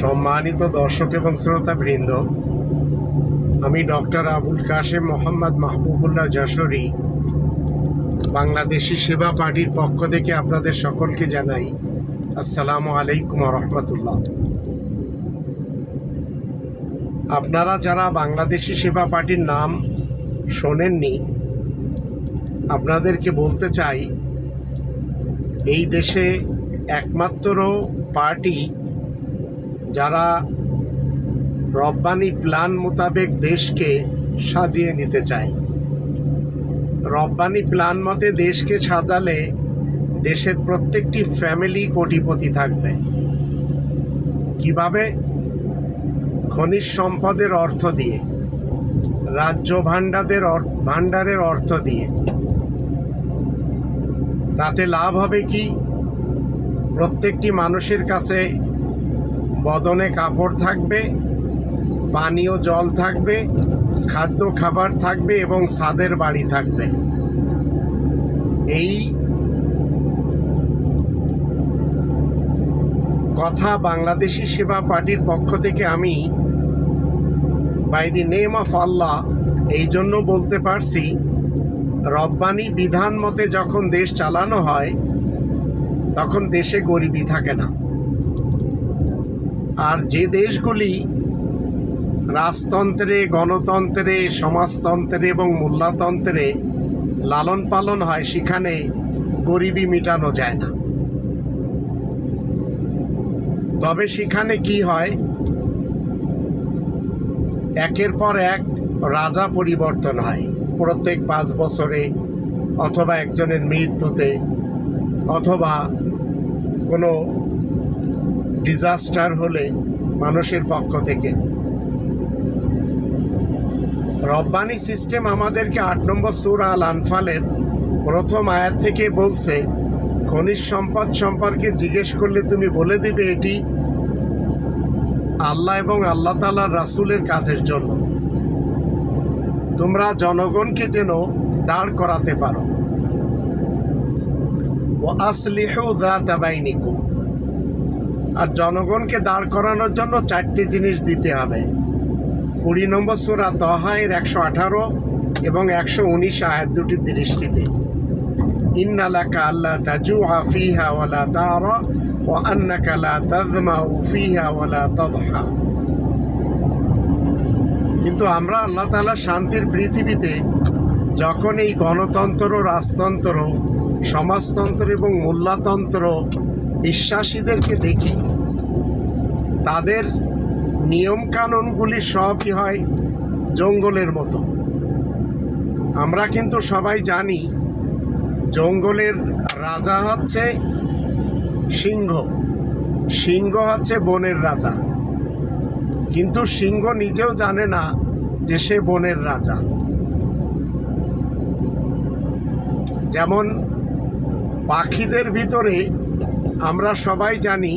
সম্মানিত দর্শক এবং শ্রোতা বৃন্দ আমি ডক্টর আবুল কাশেম মোহাম্মদ মাহবুবুল্লাহ যশোরী, বাংলাদেশি সেবা পার্টির পক্ষ থেকে আপনাদের সকলকে জানাই আসসালামু আলাইকুম রহমতুল্লাহ। আপনারা যারা বাংলাদেশি সেবা পার্টির নাম শোনেননি, আপনাদেরকে বলতে চাই, এই দেশে একমাত্র পার্টি যারা রব্বানি প্ল্যান মোতাবেক দেশকে সাজিয়ে নিতে চায়। রব্বানি প্ল্যান মতে দেশকে সাজালে দেশের প্রত্যেকটি ফ্যামিলি কোটিপতি থাকবে। কীভাবে? খনিজ সম্পদের অর্থ দিয়ে, রাজ্য ভাণ্ডাদের ভাণ্ডারের অর্থ দিয়ে। তাতে লাভ হবে কি? প্রত্যেকটি মানুষের কাছে বদনে কাপড় থাকবে, পানীয় জল থাকবে, খাদ্য খাবার থাকবে এবং ছাদের বাড়ি থাকবে। এই কথা বাংলাদেশি সেবা পার্টির পক্ষ থেকে আমি by the name of Allah এই জন্য বলতে পারছি, রব্বানি বিধান মতে যখন দেশ চালানো হয়, তখন দেশে গরিবই থাকে না। আর যে দেশগুলি রাজতন্ত্রে, গণতন্ত্রে, সমাজতন্ত্রে এবং মোল্লাতন্ত্রে লালন পালন হয়, সেখানে গরিবি মেটানো যায় না। তবে সেখানে কি হয়? একের পর এক রাজা পরিবর্তন হয়। প্রত্যেক পাঁচ বছরে অথবা একজনের মৃত্যুতে অথবা কোনো ডিজাস্টার হলে মানুষের পক্ষ থেকে। রব্বানি সিস্টেম আমাদেরকে আট নম্বর সুর আল আনফালের প্রথম আয়াত থেকে বলছে, খনিজ সম্পদ সম্পর্কে জিজ্ঞেস করলে তুমি বলে দিবে এটি আল্লাহ এবং আল্লাহ তালার রাসুলের কাজের জন্য। তোমরা জনগণকে যেন দাঁড় করাতে পারো। ও আসলিহু দাতা বাইনিকুম। আর জনগণকে দাঁড় করানোর জন্য চারটি জিনিস দিতে হবে। কুড়ি নম্বর সুরা তহায়ের একশো আঠারো এবং একশো উনিশ আয়াত দুটি দৃষ্টিতে। ইন্নালাকা আল্লাহ তাজু আফিহা ওয়ালা তারা ও আন্নাকা তাজমা উফিহা ওয়ালা তদহা। কিন্তু আমরা আল্লাহ তাআলা শান্তির পৃথিবীতে যখন এই গণতন্ত্র, রাজতন্ত্র, সমাজতন্ত্র এবং মোল্লাতন্ত্র বিশ্বাসীদেরকে দেখি, তাদের নিয়মকানুনগুলি সবই হয় জঙ্গলের মতো। আমরা কিন্তু সবাই জানি, জঙ্গলের রাজা হচ্ছে সিংহ। সিংহ হচ্ছে বনের রাজা। কিন্তু সিংহ নিজেও জানে না যে সে বনের রাজা। যেমন পাখিদের ভিতরে আমরা সবাই জানি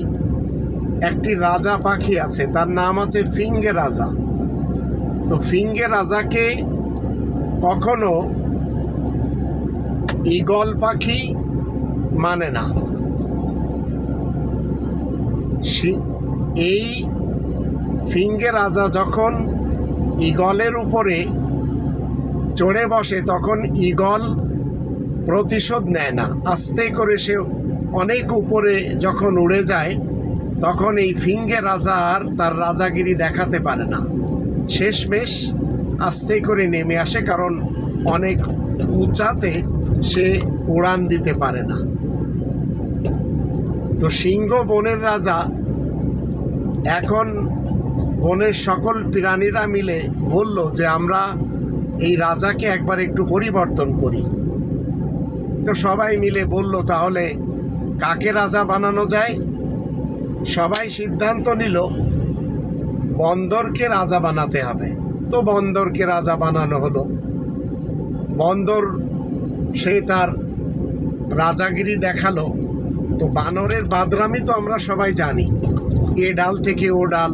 একটি রাজা পাখি আছে, তার নাম আছে ফিঙ্গে রাজা। তো ফিঙ্গে রাজাকে কখনো ঈগল পাখি মানে না। এই ফিঙ্গে রাজা যখন ঈগলের উপরে চড়ে বসে, তখন ঈগল প্রতিশোধ নেয় না। আস্তে করে সে অনেক উপরে যখন উড়ে যায়, তখন এই ফিঙ্গে রাজা আর তার রাজাগিরি দেখাতে পারে না। শেষমেশ আস্তে করে নেমে আসে, কারণ অনেক উঁচাতে সে উড়ান দিতে পারে না। তো সিংহ বনের রাজা এখন বনের সকল প্রাণীরা মিলে বলল যে, আমরা এই রাজাকে একবার একটু পরিবর্তন করি। তো সবাই মিলে বলল, তাহলে কাকে রাজা বানানো যায়? সবাই সিদ্ধান্ত নিল, বন্দরকে রাজা বানাতে হবে। তো বন্দরকে রাজা বানানো হলো। বন্দর, সে তার রাজাগিরি দেখাল। তো বানরের বাদরামি তো আমরা সবাই জানি। এ ডাল থেকে ও ডাল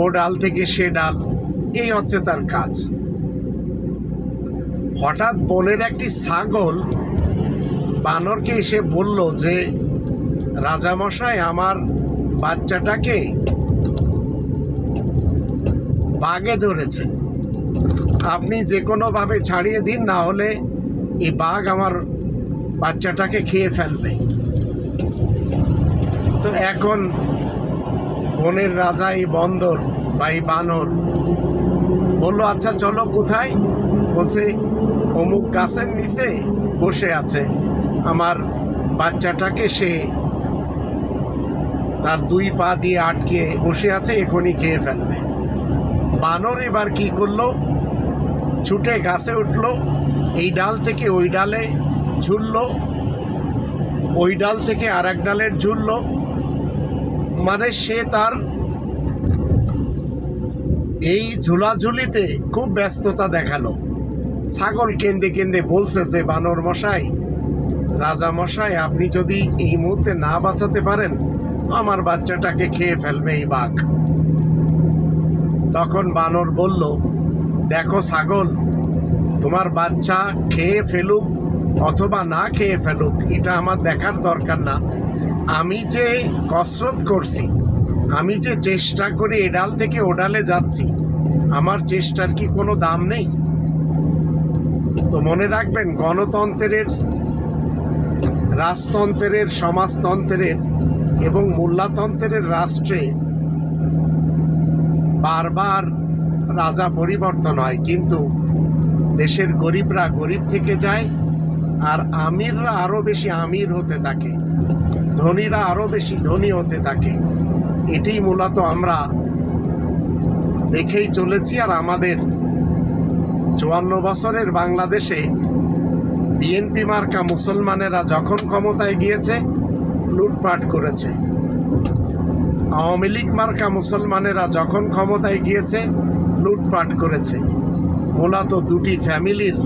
ও ডাল থেকে সে ডাল, এই হচ্ছে তার কাজ। হঠাৎ বনের একটি ছাগল বানরকে এসে বলল যে, রাজামশাই, আমার বাচ্চাটাকে বাঘে ধরেছে। আপনি যে কোনোভাবে ছাড়িয়ে দিন, না হলে এই বাঘ আমার বাচ্চাটাকে খেয়ে ফেলবে। তো এখন বনের রাজা, এই বন্দর বা এই বানর বলল আচ্ছা চলো কোথায়? বলছে, অমুক গাছের নিচে বসে আছে। আমার বাচ্চাটাকে সে তার দুই পা দিয়ে আটকে বসে আছে, এখনই খেয়ে ফেলবে। বানর এবার কি করল? ছুটে গাছে উঠল, এই ডাল থেকে ওই ডালে ঝুললো, ওই ডাল থেকে আর এক ডালের ঝুললো। মানে সে তার এই ঝুলাঝুলিতে খুব ব্যস্ততা দেখাল। ছাগল কেন্দে কেন্দে বলছে যে, বানর মশাই রাজা মশাই আপনি যদি এই মুহূর্তে না বাঁচাতে পারেন, তো আমার বাচ্চাটাকে খেয়ে ফেলবে এই বাঘ। তখন বানর বলল, দেখো ছাগল, তোমার বাচ্চা খেয়ে ফেলুক অথবা না খেয়ে ফেলুক, এটা আমার দেখার দরকার না। আমি যে কসরত করছি, আমি যে চেষ্টা করে এডাল থেকে ওডালে যাচ্ছি, আমার চেষ্টার কি কোনো দাম নেই? তো মনে রাখবেন, গণতন্ত্রের রাজতন্ত্রের সমাজতন্ত্রের এবং মোল্লাতন্ত্রের রাষ্ট্রে বারবার রাজা পরিবর্তন হয়। কিন্তু দেশের গরিবরা গরিব থেকে যায় আর আমিররা আরও বেশি আমির হতে থাকে। ধনীরা আরও বেশি ধনী হতে থাকে। এটাই মূলত আমরা দেখেই চলেছি। আর আমাদের চুয়ান্ন বছরের বাংলাদেশে বিএনপি মার্কা মুসলমানেরা যখন ক্ষমতায় গিয়েছে, লুটপাট করেছে। আওয়ামী লীগ মার্কা মুসলমানেরা যখন ক্ষমতায় গিয়েছে, লুটপাট করেছে। মূলত দুটি ফ্যামিলির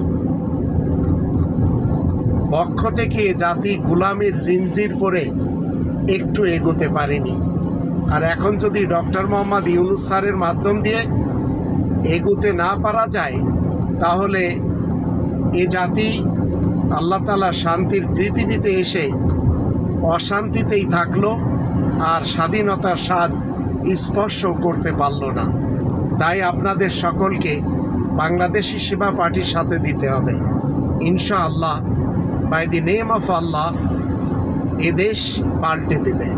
পক্ষ থেকে জাতি গুলামির জিনজির পরে একটু এগোতে পারেনি। আর এখন যদি ডক্টর মোহাম্মদ ইউনুস স্যারের মাধ্যম দিয়ে এগোতে না পারা যায়, তাহলে এ জাতি আল্লাহ তালা শান্তির পৃথিবীতে এসে অশান্তিতেই থাকল আর স্বাধীনতার স্বাদ স্পর্শ করতে পারল না। তাই আপনাদের সকলকে বাংলাদেশি সেবা পার্টির সাথে দিতে হবে। ইনশা আল্লাহ by the name of Allah এদেশ পাল্টে দেবে।